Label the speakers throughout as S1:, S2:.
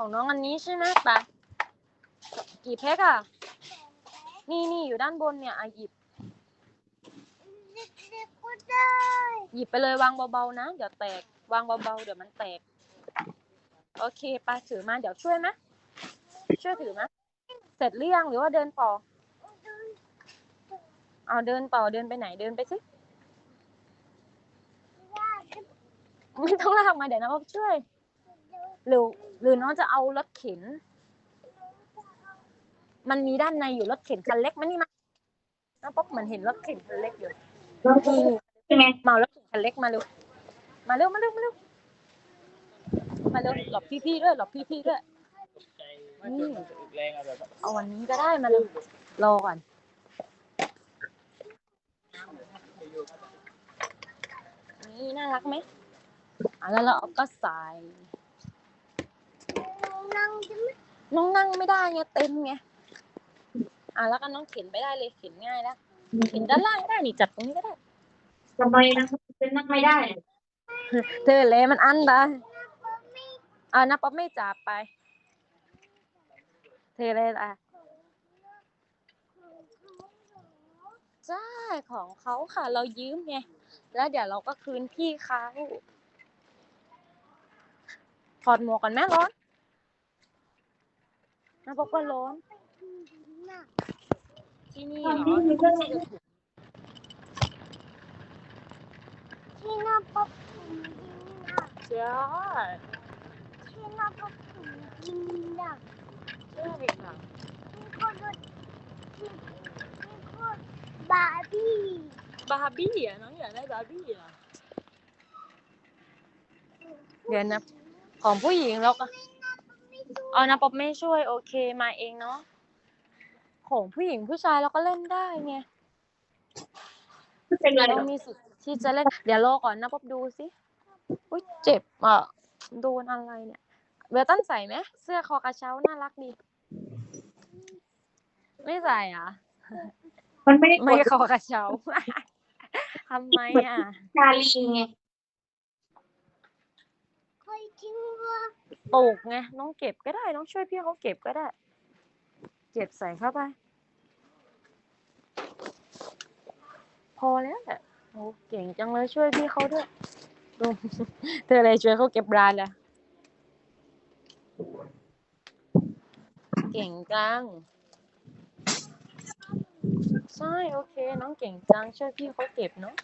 S1: ของน้องอันนี้ใช่ไหมปะกี่แพ็คอะนี่นี่อยู่ด้านบนเนี่ยอะหยิบ
S2: เด็กๆก็ได้
S1: หยิบไปเลยวางเบาๆนะเดี๋ยวแตกวางเบาๆเดี๋ยวมันแตก โอเคไปถือมาเดี๋ยวช่วยไหมช่วยถือไหมเสร็จหรือยังหรือว่าเดินต่อเอาเดินต่อเดินไปไหนเดินไปสิไม่ต้องลากมาเดี๋ยวน้อช่วย หรือหรือน้องจะเอารถเข็น มันมีด้านในอยู่รถเข็นคันเล็กมันนี่มาน้องป๊อกเหมือนเห็นรถเข็นคันเล็กอยู่นี่
S3: ใช่ไหม
S1: มาเอารถเข็นคันเล็กมาเร็วมาเร็วมาเร็วมาเร็วมาเร็วหลบพี่ๆด้วยหลบพี่ๆด้วย
S4: ไม่จนมันจะอึดแรงเอาแบบ
S1: เอาวันนี้ก็ได้มาเร็วรอก่อนนี่น่ารักไหมอะแล้วเราเอาก็ใส่
S2: นั่งจะไม่
S1: น้องนั่งไม่ได้ไงเต็มไงอะแล้วก็น้องเข็นไปได้เลยเข็นง่ายแล้วเข็นด้านล่างก็ได้นี่จับตรงนี้ก็ได้
S3: ทำไมนะเป็นนั่งไม่ได้
S1: เธอเลยมันอันได้อ่านะป๊อปไม่จับไป เธอเลยอะใช่ของเขาค่ะ เรายืมไงแล้วเดี๋ยวเราก็คืนพี่เขาถอดหมวกกันแม่ร้อน นะป๊อปก็ร้อน
S2: น่ะ
S1: ที่นี่
S3: ตอน
S1: เหร
S3: นี้
S1: อ
S3: มีเรื่อง
S2: ที่หน้าป๊อปผมยิงน่ะ
S1: ใช่
S2: ที่หน้าป๊อปผมยิงน่ะ
S1: ใช่ค่ะ
S2: นี่ก็รถที่นี่ก็บาร์บี้
S1: บาร์บี้อะน้องอยากได้บาร์บี้เหรอเดี๋ยวนะของผู้หญิงเราก็ เอานะป๊อปไม่ช่วยโอเคมาเองเนาะของผู้หญิงผู้ชายเราก็เล่นได้ไง
S3: เป็นไรหร
S1: เรา
S3: อก
S1: มีสิทธิ์ที่จะเล่น เดี๋ยวรอก่อนนะป๊อปดูสิอุ้ยเจ็บอะโดนอะไรเนี่ยเบลตันใส่ไหมเสื้อคอกระเช้าน่ารักดีไม่ใส่อะ
S3: มันไม่ได้ก
S1: ไม่
S3: ด
S1: คอกระเช้าทำไมอะ
S3: ชาลีไง
S2: เคยทิ้งว่า
S1: ตกไงน้องเก็บก็ได้ น้องช่วยพี่เขาเก็บก็ได้ เก็บใส่เข้าไป พอแล้วแหละโอ้เก่งจังเลยช่วยพี่เขาด้วยดูเธอเลยช่วยเขาเก็บร้านล้วเก่งจังใช่โอเค น้องเก่งจังช่วยพี่เขาเก็บเนาะ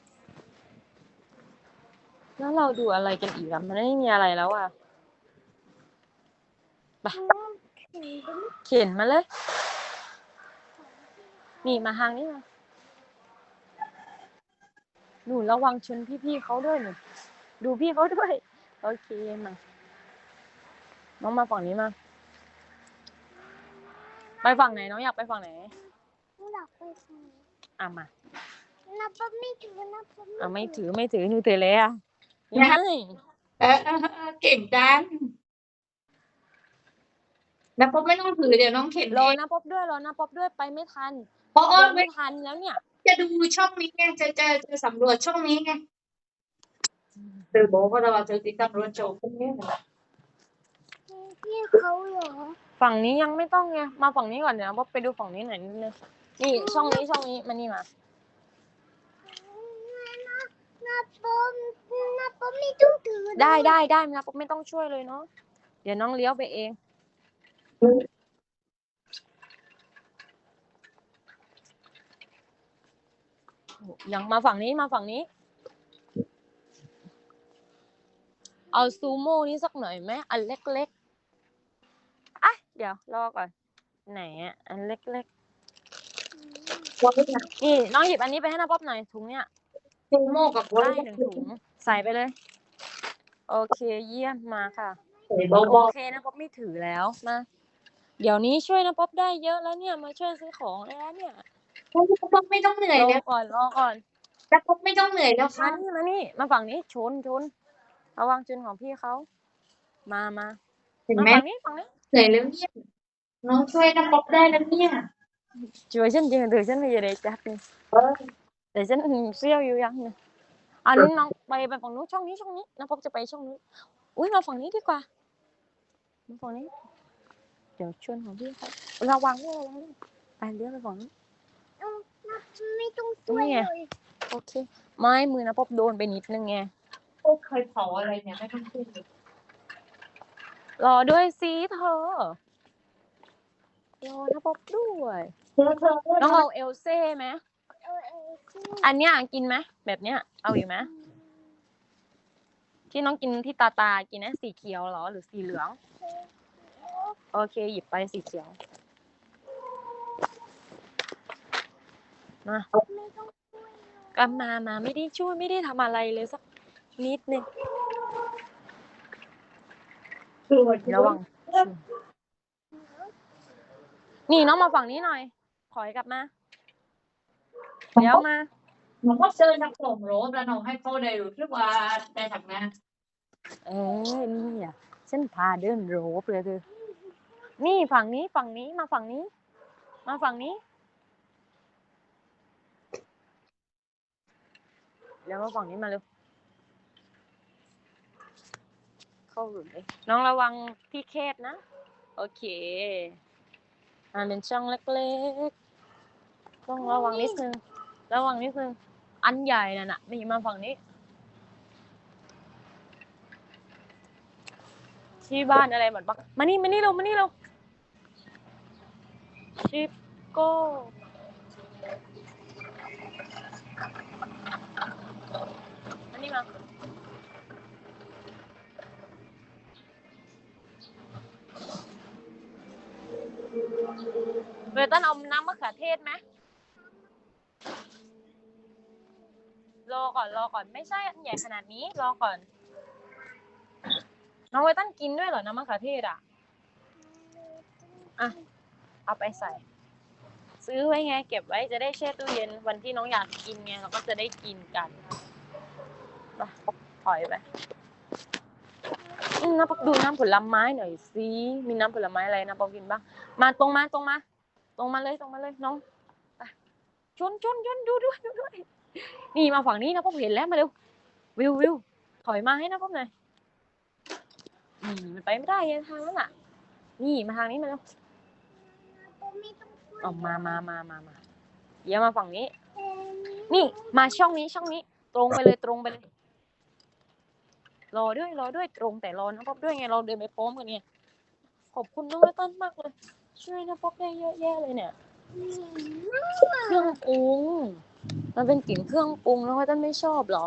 S1: แล้วเราดูอะไรกันอีกอะมันไม่มีอะไรแล้วอะ เข็นมาเลย นี่มาทางนี้มาหนูระวังชนพี่ๆเขาด้วยหนูดูพี่เขาด้วย โอเคมาน้องมาฝั่งนี้มา ไปฝั่งไหนน้องอยากไปฝั่งไหน
S2: หลับไปทางนี้
S1: อะมา
S2: น้าป๊อปไม่ถือน้าป๊อป
S1: อะไม่ถือไม่ถือหนูถือเลยอะไม่ให้
S3: เออเออเออเก่งจัง แล้วก็ไม่ต้องถือเดี๋ยวน้องเข็น
S1: รอ
S3: เอง
S1: นะป๊อบด้วยรอนะป๊อบด้วยไปไม่ทัน
S3: เพราะอ้อ
S1: เดิ
S3: น
S1: น
S3: ไม่
S1: ไม่ทันแล้วเนี่ย
S3: จะดูช่องนี้ไงจะจะจะสำรวจช่องนี้ไงเธอบอกว่าเราเธอติดตำรวจโจพวกนี้เหรอ
S2: พี่เขาเหรอ
S1: ฝั่งนี้ยังไม่ต้องไงมาฝั่งนี้ก่อนเดี๋ยวนะป๊อบไปดูฝั่งนี้หน่อยนิดนึงนี่ช่องนี้ช่องนี้มานี่มา
S2: น้าป๊อปน้าป๊อปไม่ต้องถือ
S1: ได้ได้ได้นะป๊อบไม่ต้องช่วยเลยเนาะเดี๋ยวน้องเลี้ยวไปเอง ยังมาฝั่งนี้มาฝั่งนี้ เอาซูโม่นี่สักหน่อยไหมอันเล็กๆอะเดี๋ยวรอก่อน ไหนอะอันเล็ก
S3: ว่าไม่อยาก
S1: ๆนี่น้องหยิบอันนี้ไปให้น้าป๊อบหน่อยถุงเนี่ย
S3: ซูโม่กับวอล
S1: ได้หนึ่งถุงใส่ไปเลย โอเคเยี่ยมมาค่ะ
S3: เบา
S1: โอเคนะป๊อบไม่ถือแล้วมา เดี๋ยวนี้ช่วยนะป๊อบได้เยอะแล้วเนี่ยมาช่วยซื้อของได้แล้วเนี่ย
S3: ๆแล้วก็ไม่ต้องเหนื่อย
S1: ร
S3: แล้
S1: อ
S3: ว
S1: ก่อนรอก่อน
S3: แล้วก็ไม่ต้องเหนื่อยแล้ว
S1: มา
S3: ค่ะ
S1: นี่มานี่มาฝั่งนี้ชนชนระวังชนของพี่เขามามา
S3: เห็น
S1: มา
S3: ไหม
S1: ฝั่งนี้ฝั่งนี้
S3: เหนื่อยแล้วเนี่ยน้องช่วยน้ำป๊อกได้แล้วเนี่ย
S1: ช่วยฉันจริงเดี๋ยวฉันไม่ได้จับนี่
S3: เออ
S1: เดี๋ยวฉันเซี่ยวอยู่ยังเนี่ยอันนี้น้องไปไปฝั่งนู้นช่องนี้ช่องนี้น้องป๊อบจะไปช่องนู้นอุ้ยมาฝั่งนี้ดีกว่ามาฝั่งนี้ เดี๋ยวชวนของพี่เขาระวังด้วยระวังด้วยไปเลี้ยวไปฝั่งนี้
S2: เอานับไม่ต้องช่วย
S1: นี่ไง
S2: เลย
S1: โอเค ไม่มือนะป๊อบโดนไปนิดนึงไง
S3: พวกเคยเผาอะไรเนี่ยไม่ต้องพูดเลย
S1: รอด้วยสิเธอรอนะป๊อบด้วย
S3: เธอเธอเธอ
S1: น้องเอาเอลเซ่ไหม
S2: เอาเองสิ
S1: อันเนี้ยกินไหมแบบเนี้ยเอาอยู่ไหมที่น้องกินที่ตาตากินนะสีเขียวเหรอ หรือสีเหลือง โอเค หยิบไปสีเขียวมา
S2: ไม่ต้องช่วย
S1: กลับมามาไม่ได้ช่วยไม่ได้ทำอะไรเลยสักนิดนึง
S3: คือวัน
S1: ระวังนี่น้องมาฝั่งนี้หน่อยถอยกลับมา เดี๋ยวมา
S3: หนูก็เชิญนักส่งโรบแล้วหนูให้เขาได้รู้สึกว่าได้ทำงาน
S1: เอ้ยนี่อะฉันพาเดินโรบเลยเธอ นี่ฝั่งนี้ฝั่งนี้มาฝั่งนี้ มาฝั่งนี้เดี๋ยวมาฝั่งนี้มาเร็วเข้าหลุมเลยน้องระวังพี่เคสนะ โอเคอ่าเป็นช่องเล็กๆต้องระวังนิดนึงระวังนิดนึงอันใหญ่น่ะน่ะนี่มาฝั่งนี้ที่บ้านอะไรเหมือนปะมานี่มานี่เร็วมานี่เร็ว ชิปโก้มานี่มาเบลตันเอาน้ำมะเขือเทศไหมรอก่อนรอก่อนไม่ใช่อันใหญ่ขนาดนี้รอก่อน น้องเวตันกินด้วยเหรอน้ำมะเขือเทศอะ อะ เอาไปใส่ ซื้อไว้ไง เก็บไว้จะได้แช่ตู้เย็นวันที่น้องอยากกินไงเราก็จะได้กินกันไปถอยไปน้ำปอกดูน้ำผลไม้หน่อยสิมีน้ำผลไม้อะไรนะปอกกินบ้างมาตรงมาตรงมา ตรงมาเลยตรงมาเลยน้องไปชนชนชนดูด้วยดูด้วยนี่มาฝั่งนี้นะพอกเห็นแล้วมาเร็ววิววิวถอยมาให้นะพอกหน่อยอืมมันไปไม่ได้ไงทางนั้นอะ นี่มาทางนี้มาแล้ว
S2: ไม่ต้องช่วย
S1: ออกมามามามามาเดี๋ยวมาฝั่งนี้ นี่มาช่องนี้ช่องนี้ ตรงไปเลยตรงไปเลย รอด้วยรอด้วยตรงแต่รอนะป๊อบด้วยไงเราเดินไปพร้อมกันไงขอบคุณน้องเวตันมากเลย ช่วยนะป๊อบได้เยอะแยะเลยเนี่ยเครื่องปรุงมันเป็นกลิ่นเครื่องปรุงแล้วเวตันไม่ชอบเหรอ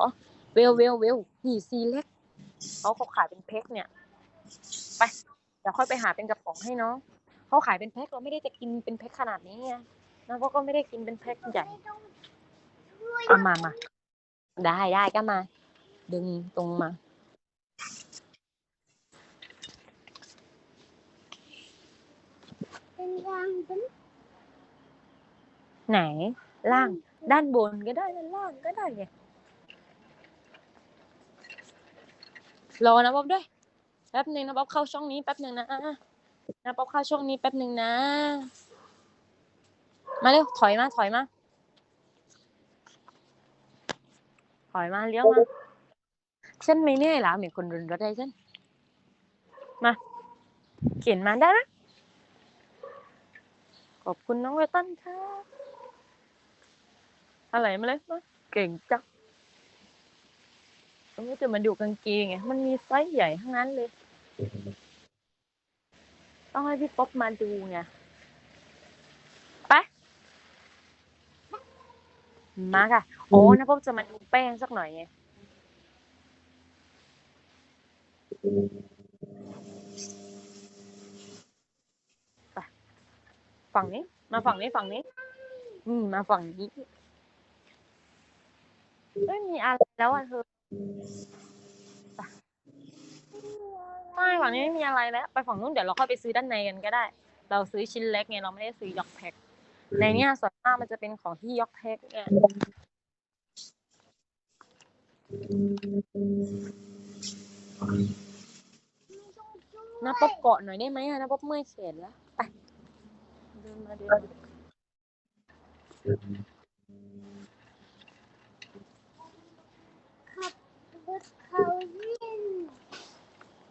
S1: เวลเวลเวลนี่ซีเล็กเขาเขาขายเป็นแพ็คเนี่ย ไป เดี๋ยวค่อยไปหาเป็นกระป๋องให้น้อง เขาขายเป็นแพ็คเราไม่ได้จะกินเป็นแพ็คขนาดนี้ไงแล้วก็ไม่ได้กินเป็นแพ็คใหญ่
S2: ไม่ต้องช่วย
S1: เอามามาได้ได้ก็มา ดึงตรงมา
S2: เป็นรางเป็น
S1: ไหน ล่าง ด้านบนก็ได้ด้านล่างก็ได้ไงรอนะบ๊อบด้วยแป๊บหนึ่งนะบ๊อบเข้าช่องนี้แป๊บหนึ่งนะ นะบ๊อบเข้าช่องนี้แป๊บหนึ่งนะ มาเร็วถอยมาถอยมา ถอยมาเลี้ยวมาฉันไม่เหนื่อยแล้วเหมือนคนรุนรถได้ฉันมาเขียนมาได้นะขอบคุณน้องเวตันค่ะอะไรมาเลยมาเก่งจังตรงนี้จะมาดูกางเกงไงมันมีไซส์ใหญ่ทั้งนั้นเลย ต้องให้พี่ป๊อบมาดูไงไปมาค่ะ โอ้นะป๊อบจะมาดูแป้งสักหน่อยไงฝั่งนี้ มาฝั่งนี้ฝั่งนี้ อืม มาฝั่งนี้ไม่มีอะไรแล้วอะเธอไป ไม่ฝั่งนี้ไม่มีอะไรแล้ว ไปฝั่งนู้นเดี๋ยวเราค่อยไปซื้อด้านในกันก็ได้ เราซื้อชิ้นเล็กไงเราไม่ได้ซื้อยกแพ็คในเนี้ยส่วนมากมันจะเป็นของที่ยอกแพ็คเนี่ยนะป๊อบเกาะหน่อยได้ไหมอะนะป๊อบเมื่อยแขนแล้วไปเดินมาเดินมา
S2: รถเขาวิ่ง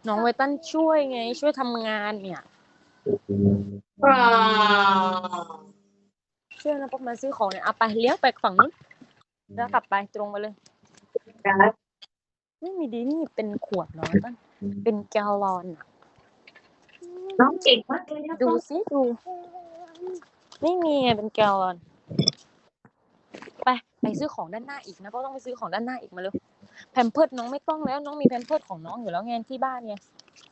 S1: น้องไวตันช่วยไง ช่วยทำงานเนี่ย
S3: ว้าว
S1: ช่วยนะป๊อกมาซื้อของเนี่ยเอาไปเลี้ยงไปฝั่งนู้นแล้วกลับไปตรงไปเลย
S3: ครับ
S1: ไม่มีดีนี่เป็นขวดเนาะตั้งเป็นแกลลอนอะ
S3: น้องเก่งมากเลยนะ
S1: ดูสิดู ไม่มีไงเป็นแกลลอน ไปไปซื้อของด้านหน้าอีกนะก็ต้องไปซื้อของด้านหน้าอีกมาเร็วแพมเพิร์ดน้องไม่ต้องแล้วน้องมีแพมเพิร์ดของน้องอยู่แล้วไงที่บ้านไง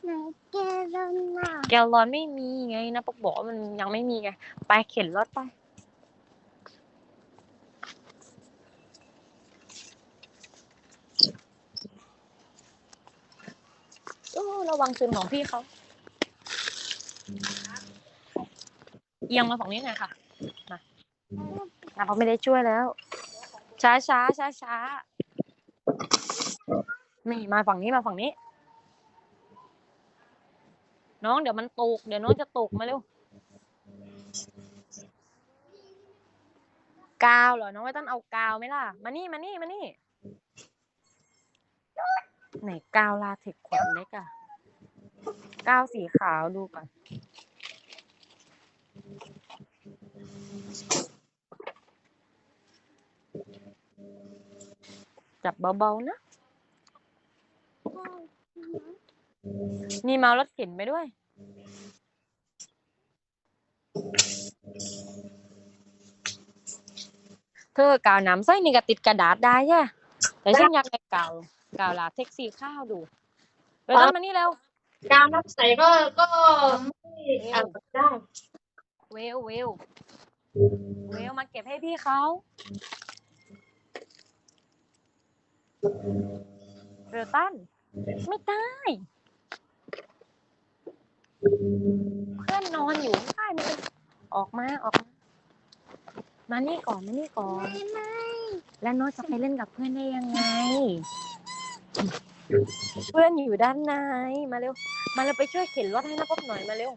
S2: ไหนแกลอนน่ะ
S1: แกลลอนไม่มีไงนะปกบอกว่ามันยังไม่มีไงไปเข็นรถไปโอ้ระวังชนของพี่เขาเอียงมาฝั่งนี้หน่อยค่ะมานะเขาไม่ได้ช่วยแล้ว ช้าช้าช้าช้า นี่มาฝั่งนี้มาฝั่งนี้ น้องเดี๋ยวมันตก เดี๋ยวน้องจะตกมาเร็วกาวเหรอ น้องไม่ต้องเอากาวไหมล่ะ มานี่มานี่มานี่ ไหนกาวลาเทคขวดเล็กอะกาวสีขาวดูก่อนจับเบาๆนะ นี่เมารถเข็นไปด้วย เธอกาวน้ำไส้นี่ก็ติดกระดาษได้ใช่แต่ฉันอยากได้กาวกาวลาเท็กซี่ข้าวดูไปต้นมานี่แล้ว
S3: การรับใส่ก็ก็ไม่อ่านได้
S1: เวลเวลเวลมาเก็บให้พี่เขาเรือตัน ไม่ได้ เพื่อนนอนอยู่ไม่ได้มันเป็นออกมาออกมามานี่ก่อนมานี่ก่อน
S2: ไม่ไม่
S1: แล้วโน้ตจะไปเล่นกับเพื่อนได้ยังไง เพื่อนอยู่ด้านในมาเร็ว มาเร็วไปช่วยเข็นรถให้นะพบหน่อยมาเร็ว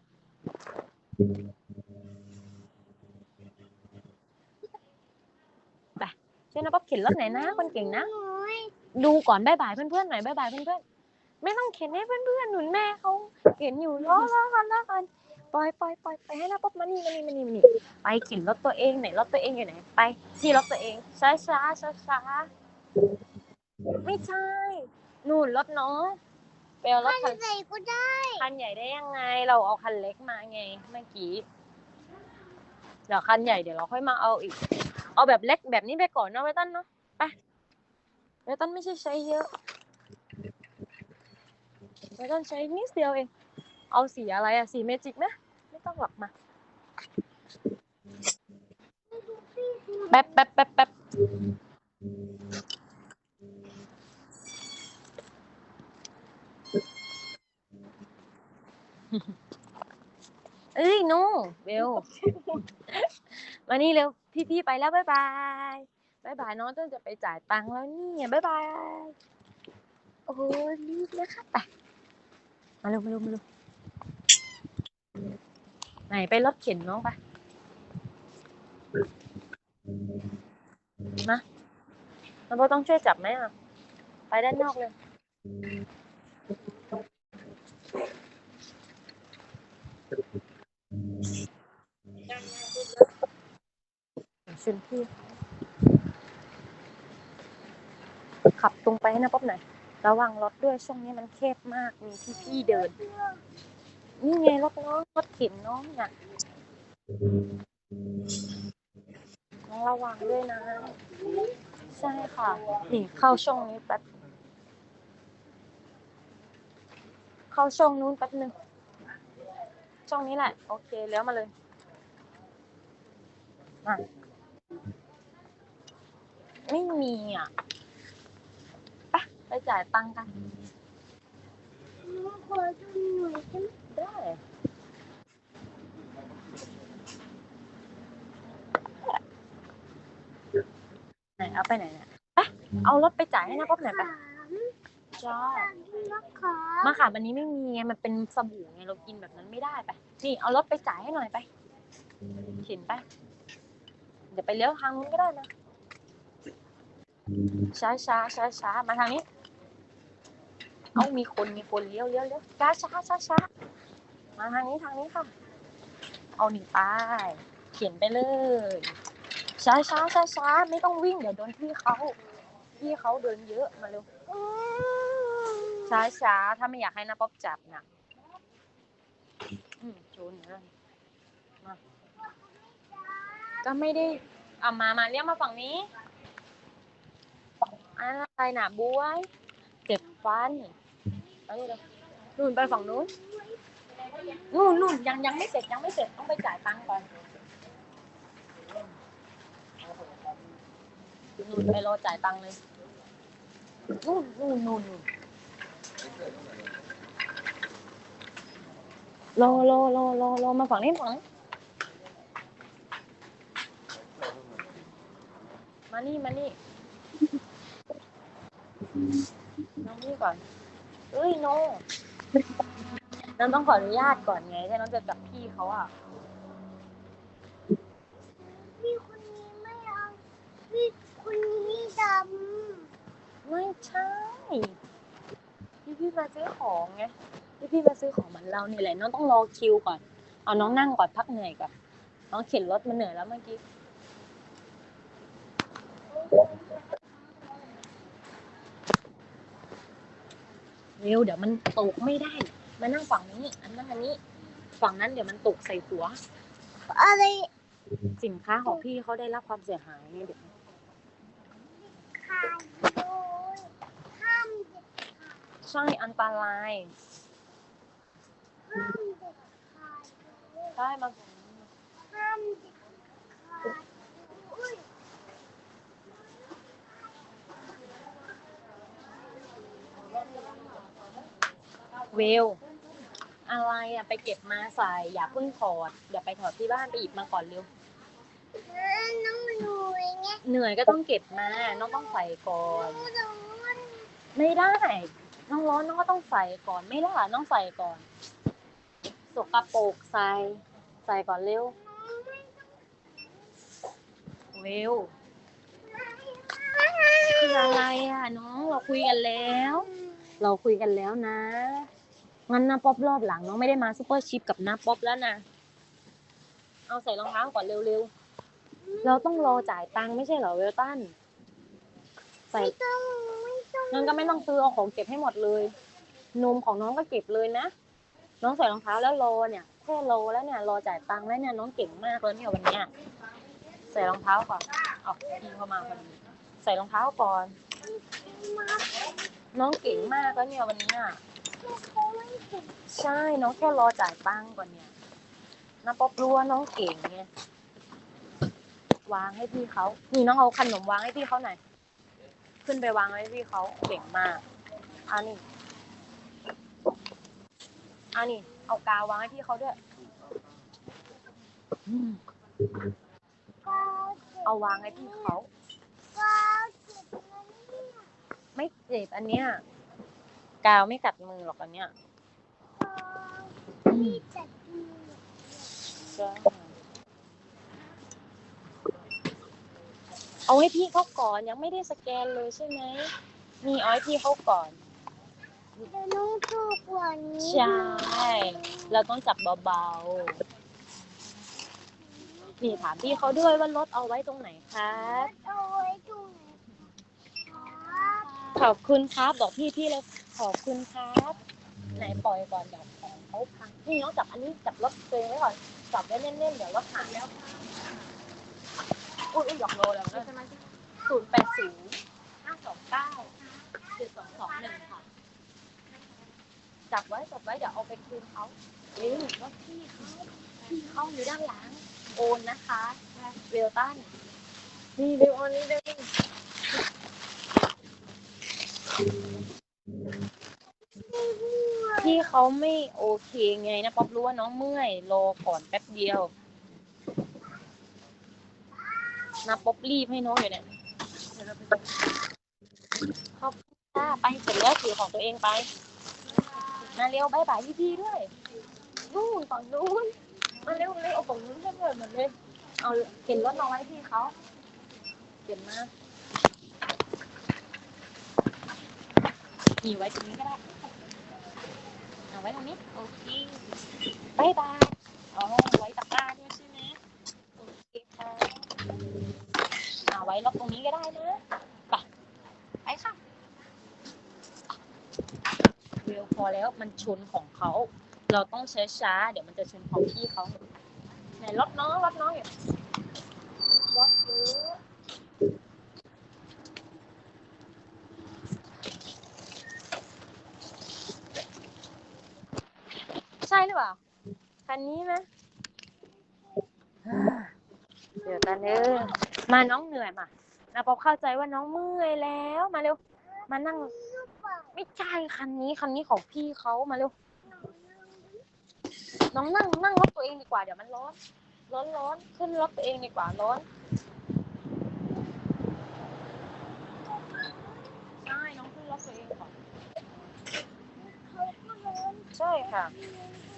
S1: ไปช่วยนะป๊บเข็นรถหน่อยนะคนเก่งนะ ดูก่อนบายบายเพื่อนๆหน่อยบายบายเพื่อนๆไม่ต้องเข็นให้เพื่อนๆหนุนแม่เขาเข็นอยู่ล้อล้อกันล้อกันปล่อยปล่อยปล่อยไปให้นะป๊บมานี่มานี่มานี่มานี่ไปเข็นรถตัวเองไหนรถตัวเองอยู่ไหนไปที่รถตัวเองช้าช้าช้าช้าๆไม่ใช่นู่นรถน้องไปเอารถคัน
S2: ใส่ก็ได้
S1: คันใหญ่ได้ยังไง เราเอาคันเล็กมาไงเมื่อกี้เดี๋ยวคันใหญ่เดี๋ยวเราค่อยมาเอาอีก เอาแบบเล็กแบบนี้ไปก่อนเนาะไวตันเนาะไป ไวตันไม่ใช่ใช้เยอะไวตันใช้นิดเดียวเอง เอาสีอะไรอะสีเมจิกไหมไม่ต้องหรอกมาแป๊บแป๊บแป๊บแป๊บเอ้ย โนเบลมานี่เร็ว พี่ ๆ ไปแล้ว บ๊ายบายายบายน้องต้นจะไปจ่ายตังค์แล้วเนี่ยบ๊ายบาย โอ้ยรีบนะคะไปมาเร็วมาเร็วมาเร็วไหนไปรถเข็นน้องไปมาเราโบต้องช่วยจับไหมอะ ไปด้านนอกเลยชุนพี่ ขับตรงไปให้นะป๊อบหน่อยระวังรถด้วยช่วงนี้มันแคบมากมีที่พี่เดิน นี่ไงรถน้องรถเข็นน้องน่ะน้องระวังด้วยนะ ใช่ค่ะนี่เข้าช่องนี้แป๊บเข้าช่องนู้นแป๊บหนึ่งช่องนี้แหละ โอเคเลี้ยวมาเลยมาไม่มีอะ ไปไปจ่ายตังค์กัน
S2: ขอดูหน่อยได้ไหม
S1: ได้ไหนเอาไปไหนเนี่ยไปเอารถไปจ่ายให้นะป๊อบหน่อยไป
S2: สาม
S1: จ้า
S2: นะคะ
S1: มาค่ะวันนี้ไม่มีไงมันเป็นสบู่ไงเรากินแบบนั้นไม่ได้ไปนี่เอารถไปจ่ายให้หน่อยไปเข็นไปเดี๋ยวไปเลี้ยวทางนู้นก็ได้นะช้าช้าช้าช้ามาทางนี้ เอามีคนมีคนเลี้ยวเลี้ยวเลี้ยวช้าช้าช้าช้ามาทางนี้ทางนี้ค่ะ เอาหนีไปเขียนไปเลยช้าช้าช้าช้าไม่ต้องวิ่งเดี๋ยวโดนพี่เขาพี่เขาเดินเยอะมาเร็วช้าช้าถ้าไม่อยากให้นาป๊อบจับนะอืมชนนะมาก็ไม่ได้เอามามาเรียกมาฝั่งนี้อะไรน่ะบวยเจ็บฟัน เอาดิเลยนู่นไปฝั่งนู้นนู่นนู่นยังยังไม่เสร็จยังไม่เสร็จต้องไปจ่ายตังค์ก่อนนู่นไปรอจ่ายตังค์เลยนู่นนู่นนู่นนู่นรอรอรอรอรอมาฝั่งนี้ฝั่งนี้มานี่มานี่น้องนี่ก่อน เอ้ยโนน้องต้องขออนุญาตก่อนไงถ้าน้องจะจับพี่เขาอะ
S2: พี่คนนี้ไม่เอาพี่คนนี้ด
S1: ไม่ใช่พี่พี่มาซื้อของไงพี่พี่มาซื้อของเหมือนเรานี่แหละน้องต้องรอคิวก่อน เอาน้องนั่งก่อนพักเหนื่อยก่อนน้องเข็นรถมาเหนื่อยแล้วเมื่อกี้ ร็วเดี๋ยวมันตกไม่ได้ มานั่งฝั่งนี้ อันนั้นอันนี้ ฝั่งนั้นเดี๋ยวมันตกใส่หัวำ
S2: อะไร
S1: สินค้าของพี่เขาได้รับความเสียหายไงเดี๋ยว
S2: ขายโดยห้ามเด็ด
S1: ใช่อันตราย
S2: ห้ามเด็ดขาดโดย
S1: ใช่มา
S2: ห้ามเด็ดขาดอุ้ย
S1: เวล อะไรอะไปเก็บมาใส่ อย่าเพิ่งถอดเดี๋ยวไปถอดที่บ้านไปหยิบมาก่อนเร็ว
S2: น้องรวยไง
S1: เหนื่อยก็ต้องเก็บมา น้องต้องใส่ก่อน
S2: น้องรวย
S1: ไม่ได้ น้องร้อนน้องก็ต้องใส่ก่อนไม่ได้น้องใส่ก่อน สกปรกใส่ใส่ก่อนเร็วเวลคืออะไรอะน้องเราคุยกันแล้ว เราคุยกันแล้วนะ งั้นนะป๊อปรอบหลังน้องไม่ได้มาซูเปอร์ชิปกับน้าป๊อปแล้วนะ เอาใส่รองเท้าก่อนเร็วๆ เราต้องรอจ่ายตังค์ไม่ใช่เหรอเวลตัน ใส่
S2: ไม่ต้องไม่ต้อง
S1: น้องก็ไม่ต้องซื้อเอาของเก็บให้หมดเลย นมของน้องก็เก็บเลยนะ น้องใส่รองเท้าแล้วรอเนี่ยแค่รอแล้วเนี่ยรอจ่ายตังค์แล้วเนี่ยน้องเก่งมากแล้วเนี่ยวันเนี้ยใส่รองเท้าก่อนเอาพี่เข้ามาพอดีใส่รองเท้าก่อน
S2: มา
S1: น้องเก่งมากแล้วเนี่ยวันเนี้ย
S2: เขาไม่เก็บ
S1: ใช่น้องแค่รอจ่ายตังค์ก่อนเนี่ยน้าป๊อปรู้ว่าน้องเก่งไงวางให้พี่เขานี่น้องเอาขนมวางให้พี่เขาหน่อยขึ้นไปวางให้พี่เขาเก่งมากอันนี้อันนี้เอากาวางให้พี่เขาด้วย
S2: เอา
S1: วางให้พี่เขาไม่เจ็บอันเนี้ย กาวไม่กัดมือหรอกอันเนี้ย
S2: ก็ที่จัดมือ
S1: ใช่เอาให้พี่เขาก่อนยังไม่ได้สแกนเลยใช่ไหมนี่เอาให้พี่เขาก่อน
S2: เดี๋ยวน้องถูกกว่านี้
S1: ใช่ เราต้องจับเบาๆนี่ถามพี่เขาด้วยว่ารถเอาไว้ตรงไหนครับ
S2: เอาไว้ตรงไหนครับ
S1: ขอบคุณครับบอกพี่พี่เลยขอบคุณครับไหนปล่อยก่อนเดี๋ยวของเขาพังนี่น้องจับอันนี้จับรถตัวเองไว้ก่อนจับไว้แน่นๆเดี๋ยวรถหายแล้วอุ้ยอุ้ยหยอกโลแล้วนะศูนย์แปดศูนย์ห้าสองเก้าเจ็ดสองสองหนึ่งค่ะจับไว้จับไว้เดี๋ยวเอาไปคืนเขาเร็วว่าพี่เขาพี่เขาอยู่ด้านหลังโอนนะคะเวลตันนี่เวลออนนี่เร็ว พี่เขาไม่โอเคไงนะป๊อปรู้ว่าน้องเมื่อยรอก่อนแป๊บเดียวนะป๊อปรีบให้น้องอยู่เนี่ยขอบคุณค่ะไปเสร็จแล้วถือของตัวเองไปมาเร็วบายบายพี่พี่ๆด้วยนู่นฝั่งนู้นมาเร็วเลยเอาฝั่งนู้นให้เพื่อนหมดเลยเอาเข็นรถมาไว้พี่เขาเข็นมา นี่ไว้ตรงนี้ก็ได้เอาไว้ตรงนี้โอเคบายบายอ๋อไว้ตะกร้าด้วยใช่ไหมโอเคค่ะเอาไว้ล็อกตรงนี้ก็ได้นะไปไปค่ะเร็วพอแล้วมันชนของเขา เราต้องช้าๆเดี๋ยวมันจะชนของพี่เขาไหนรถน้องรถน้องอยู่รถเยอะ ใช่หรือเปล่า คันนี้ไหมเดี๋ยวกันเด้อมาน้องเหนื่อยมานาปอเข้าใจว่าน้องเมื่อยแล้วมาเร็ว มานั่ง ไม่ใช่คันนี้คันนี้ของพี่เขามาเร็ว น้องนั่งนั่งรถตัวเองดีกว่าเดี๋ยวมันร้อน ร้อนร้อนขึ้นรถตัวเองดีกว่าร้อน ใช่ น้องขึ้นรถตัวเองก่อน
S2: เขาก็ร้อน
S1: ใช่ค่ะ
S2: เขา